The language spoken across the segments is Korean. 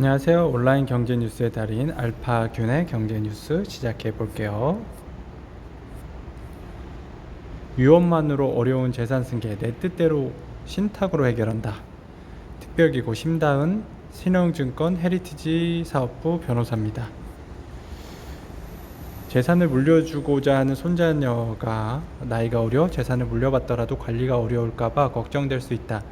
안녕하세요. 온라인 경제 뉴스의 달인 알파 균의 경제 뉴스 시작해 볼게요. 유언만으로 어려운 재산 승계 내 뜻대로 신탁으로 해결한다. 특별기구 심다은 신영증권 헤리티지 사업부 변호사입니다. 재산을 물려주고자 하는 손자녀가 나이가 어려 재산을 물려받더라도 관리가 어려울까봐 걱정될 수 있다.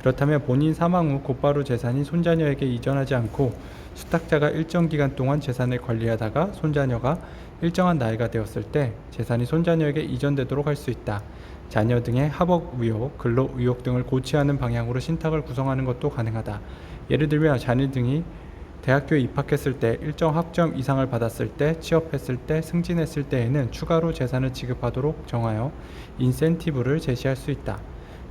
그렇다면 본인 사망 후 곧바로 재산이 손자녀에게 이전하지 않고 수탁자가 일정 기간 동안 재산을 관리하다가 손자녀가 일정한 나이가 되었을 때 재산이 손자녀에게 이전되도록 할 수 있다. 자녀 등의 학업 의혹, 근로 의혹 등을 고치하는 방향으로 신탁을 구성하는 것도 가능하다. 예를 들면 자녀 등이 대학교에 입학했을 때 일정 학점 이상을 받았을 때 취업했을 때 승진했을 때에는 추가로 재산을 지급하도록 정하여 인센티브를 제시할 수 있다.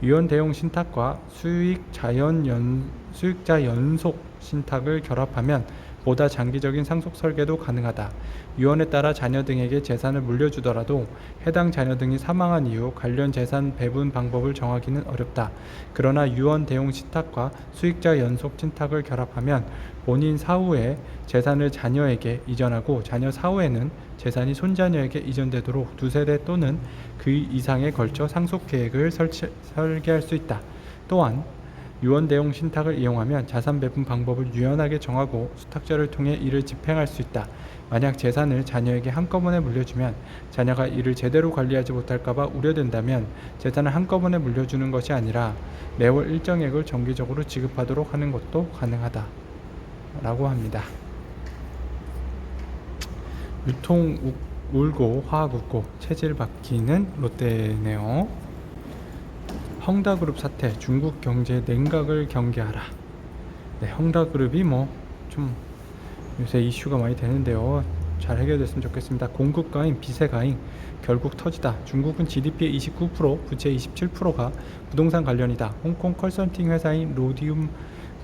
유언 대용 신탁과 수익 자연 연 수익자 연속 신탁을 결합하면 보다 장기적인 상속 설계도 가능하다. 유언에 따라 자녀 등에게 재산을 물려주더라도 해당 자녀 등이 사망한 이후 관련 재산 배분 방법을 정하기는 어렵다. 그러나 유언 대용 신탁과 수익자 연속 신탁을 결합하면 본인 사후에 재산을 자녀에게 이전하고 자녀 사후에는 재산이 손자녀에게 이전되도록 두 세대 또는 그 이상에 걸쳐 상속 계획을 설치, 설계할 수 있다. 또한 유언 대용 신탁을 이용하면 자산 배분 방법을 유연하게 정하고 수탁자를 통해 이를 집행할 수 있다. 만약 재산을 자녀에게 한꺼번에 물려주면 자녀가 이를 제대로 관리하지 못할까봐 우려된다면 재산을 한꺼번에 물려주는 것이 아니라 매월 일정액을 정기적으로 지급하도록 하는 것도 가능하다. 라고 합니다. 유통 우- 울고 화학 웃고 체질 바뀌는 롯데네요. 헝다그룹 사태 중국 경제 냉각을 경계하라. 네, 헝다그룹이 뭐 좀 요새 이슈가 많이 되는데요. 잘 해결됐으면 좋겠습니다. 공급 가임, 비세 가임 결국 터지다. 중국은 GDP의 29%, 부채 27%가 부동산 관련이다. 홍콩 컨설팅 회사인 로디움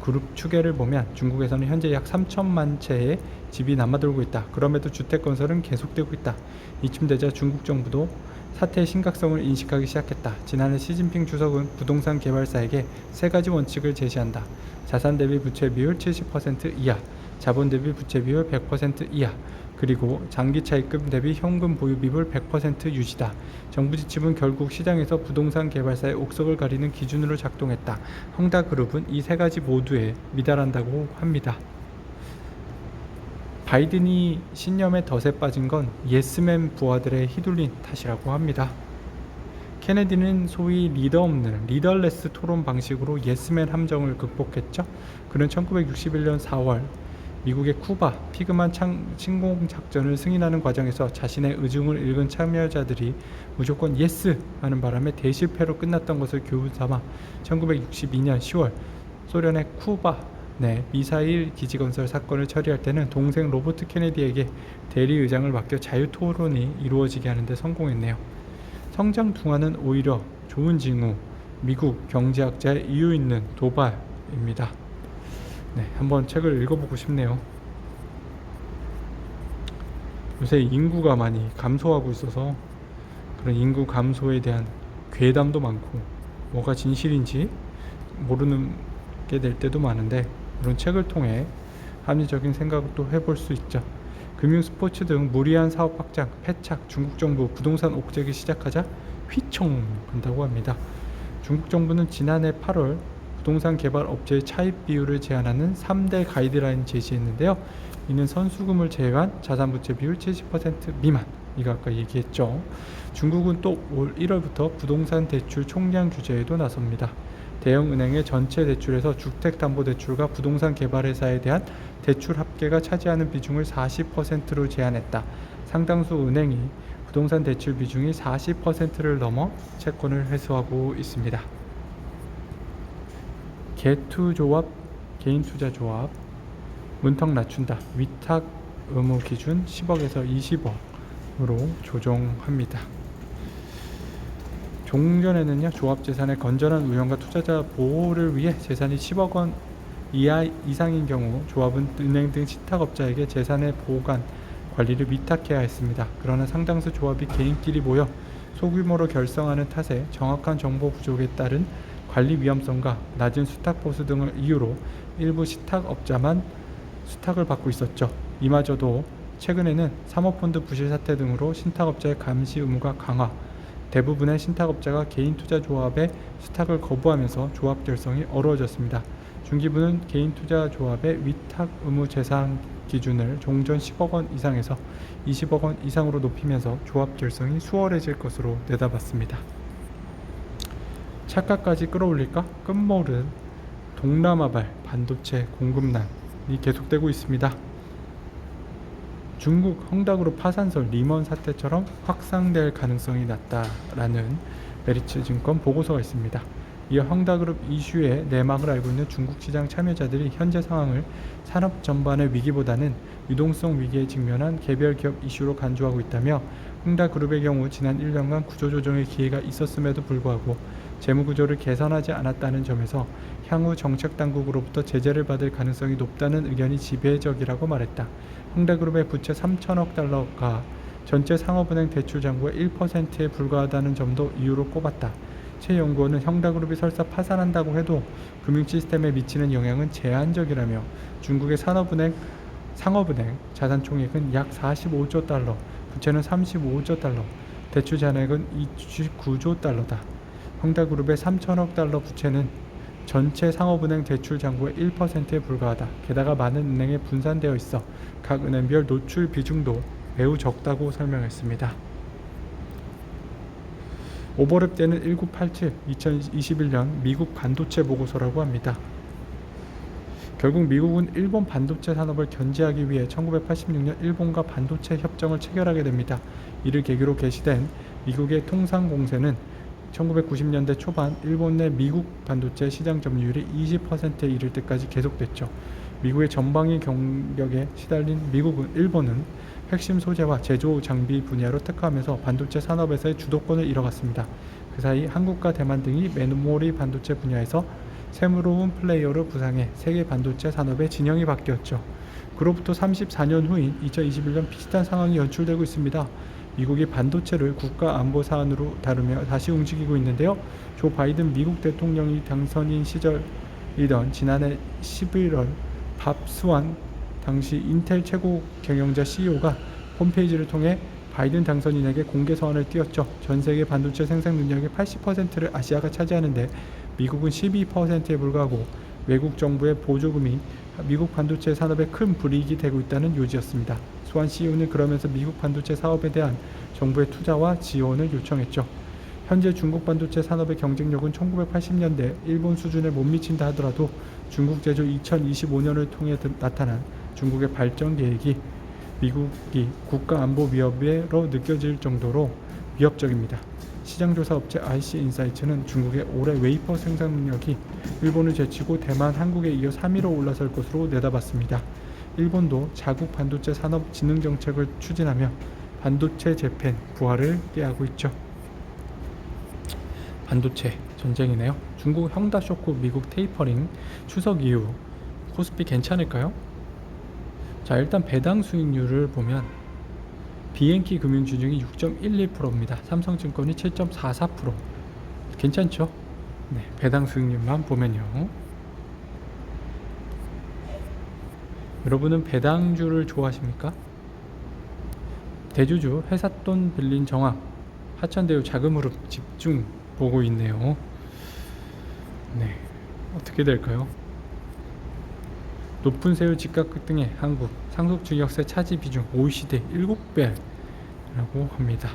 그룹 추계를 보면 중국에서는 현재 약 3천만 채의 집이 남아돌고 있다. 그럼에도 주택 건설은 계속되고 있다. 이쯤 되자 중국 정부도 사태의 심각성을 인식하기 시작했다. 지난해 시진핑 주석은 부동산 개발사에게 세 가지 원칙을 제시한다. 자산 대비 부채 비율 70% 이하, 자본 대비 부채 비율 100% 이하, 그리고 장기 차입금 대비 현금 보유 비율 100% 유지다. 정부 지침은 결국 시장에서 부동산 개발사의 옥석을 가리는 기준으로 작동했다. 헝다그룹은 이 세 가지 모두에 미달한다고 합니다. 바이든이 신념에 덫에 빠진 건 예스맨 부하들의 휘둘린 탓이라고 합니다. 케네디는 소위 리더 없는 리더레스 토론 방식으로 예스맨 함정을 극복했죠. 그는 1961년 4월 미국의 쿠바 피그만 창, 침공 작전을 승인하는 과정에서 자신의 의중을 읽은 참여자들이 무조건 예스 하는 바람에 대실패로 끝났던 것을 교훈 삼아 1962년 10월 소련의 쿠바 내 미사일 기지 건설 사건을 처리할 때는 동생 로버트 케네디에게 대리 의장을 맡겨 자유 토론이 이루어지게 하는데 성공했네요. 성장 둥화는 오히려 좋은 징후, 미국 경제학자의 이유 있는 도발입니다. 네, 한번 책을 읽어보고 싶네요. 요새 인구가 많이 감소하고 있어서 그런 인구 감소에 대한 괴담도 많고 뭐가 진실인지 모르는 게 될 때도 많은데 이런 책을 통해 합리적인 생각도 해볼 수 있죠. 금융 스포츠 등 무리한 사업 확장, 패착, 중국 정부 부동산 옥죄기 시작하자 휘청 한다고 합니다. 중국 정부는 지난해 8월 부동산 개발 업체의 차입 비율을 제한하는 3대 가이드라인 제시했는데요. 이는 선수금을 제외한 자산 부채 비율 70% 미만. 이거 아까 얘기했죠. 중국은 또 올 1월부터 부동산 대출 총량 규제에도 나섭니다. 대형 은행의 전체 대출에서 주택담보대출과 부동산 개발회사에 대한 대출 합계가 차지하는 비중을 40%로 제한했다. 상당수 은행이 부동산 대출 비중이 40%를 넘어 채권을 회수하고 있습니다. 개투 조합, 개인 투자 조합 문턱 낮춘다. 위탁 의무 기준 10억에서 20억으로 조정합니다. 종전에는요 조합 재산의 건전한 운영과 투자자 보호를 위해 재산이 10억 원 이하 이상인 경우 조합은 은행 등信託업자에게 재산의 보관 관리를 위탁해야 했습니다. 그러나 상당수 조합이 개인끼리 모여 소규모로 결성하는 탓에 정확한 정보 부족에 따른 관리 위험성과 낮은 수탁 보수 등을 이유로 일부 신탁업자만 수탁을 받고 있었죠. 이마저도 최근에는 사모펀드 부실 사태 등으로 신탁업자의 감시 의무가 강화, 대부분의 신탁업자가 개인 투자 조합의 수탁을 거부하면서 조합 결성이 어려워졌습니다. 중기부는 개인 투자 조합의 위탁 의무 재산 기준을 종전 10억 원 이상에서 20억 원 이상으로 높이면서 조합 결성이 수월해질 것으로 내다봤습니다. 차가까지 끌어올릴까? 끝모른 동남아발 반도체 공급난이 계속되고 있습니다. 중국 헝다그룹 파산설 리먼 사태처럼 확산될 가능성이 낮다라는 메리츠 증권 보고서가 있습니다. 이어 헝다그룹 이슈의 내막을 알고 있는 중국 시장 참여자들이 현재 상황을 산업 전반의 위기보다는 유동성 위기에 직면한 개별 기업 이슈로 간주하고 있다며 헝다그룹의 경우 지난 1년간 구조조정의 기회가 있었음에도 불구하고 재무 구조를 개선하지 않았다는 점에서 향후 정책 당국으로부터 제재를 받을 가능성이 높다는 의견이 지배적이라고 말했다. 헝다그룹의 부채 3천억 달러가 전체 상업은행 대출 잔고의 1%에 불과하다는 점도 이유로 꼽았다. 최 연구원은 헝다그룹이 설사 파산한다고 해도 금융 시스템에 미치는 영향은 제한적이라며 중국의 산업은행 상업은행 자산 총액은 약 45조 달러, 부채는 35조 달러, 대출 잔액은 29조 달러다. 헝다그룹의 3천억 달러 부채는 전체 상업은행 대출 잔고의 1%에 불과하다. 게다가 많은 은행에 분산되어 있어 각 은행별 노출 비중도 매우 적다고 설명했습니다. 오버랩 때는 1987 2021년 미국 반도체 보고서라고 합니다. 결국 미국은 일본 반도체 산업을 견제하기 위해 1986년 일본과 반도체 협정을 체결하게 됩니다. 이를 계기로 개시된 미국의 통상 공세는 1990년대 초반 일본 내 미국 반도체 시장 점유율이 20%에 이를 때까지 계속됐죠. 미국의 전방위 경력에 시달린 미국은 일본은 핵심 소재와 제조 장비 분야로 특화하면서 반도체 산업에서의 주도권을 잃어갔습니다. 그 사이 한국과 대만 등이 메모리 반도체 분야에서 새로운 플레이어로 부상해 세계 반도체 산업의 진영이 바뀌었죠. 그로부터 34년 후인 2021년 비슷한 상황이 연출되고 있습니다. 미국이 반도체를 국가 안보 사안으로 다루며 다시 움직이고 있는데요. 조 바이든 미국 대통령이 당선인 시절이던 지난해 11월 밥 스완 당시 인텔 최고 경영자 CEO가 홈페이지를 통해 바이든 당선인에게 공개 서한을 띄웠죠. 전 세계 반도체 생산 능력의 80%를 아시아가 차지하는데 미국은 12%에 불과하고 외국 정부의 보조금이 미국 반도체 산업에 큰 불이익이 되고 있다는 요지였습니다. 소한 CEO는 그러면서 미국 반도체 사업에 대한 정부의 투자와 지원을 요청했죠. 현재 중국 반도체 산업의 경쟁력은 1980년대 일본 수준에 못 미친다 하더라도 중국 제조 2025년을 통해 나타난 중국의 발전 계획이 미국이 국가 안보 위협으로 느껴질 정도로 위협적입니다. 시장조사 업체 IC 인사이트는 중국의 올해 웨이퍼 생산 능력이 일본을 제치고 대만, 한국에 이어 3위로 올라설 것으로 내다봤습니다. 일본도 자국 반도체 산업 진흥 정책을 추진하며 반도체 재팬 부활을 깨하고 있죠. 반도체 전쟁이네요. 중국 형다 쇼크, 미국 테이퍼링, 추석 이후 코스피 괜찮을까요? 자 일단 배당 수익률을 보면 비엔키 금융주중이 6.11%입니다. 삼성증권이 7.44% 괜찮죠? 네, 배당 수익률만 보면요. 여러분은 배당주를 좋아하십니까? 대주주 회사 돈 빌린 정황 하천대유 자금으로 집중 보고 있네요. 네, 어떻게 될까요? 높은 세율 집값 등의 한국 상속 증여세 차지 비중 OECD 7배라고 합니다.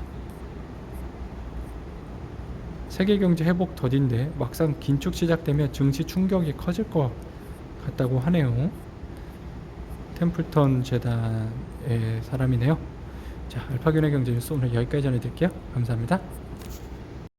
세계 경제 회복 더딘데 막상 긴축 시작되면 증시 충격이 커질 것 같다고 하네요. 템플턴 재단의 사람이네요. 자, 알파견의 경제 뉴스 오늘 여기까지 전해드릴게요. 감사합니다.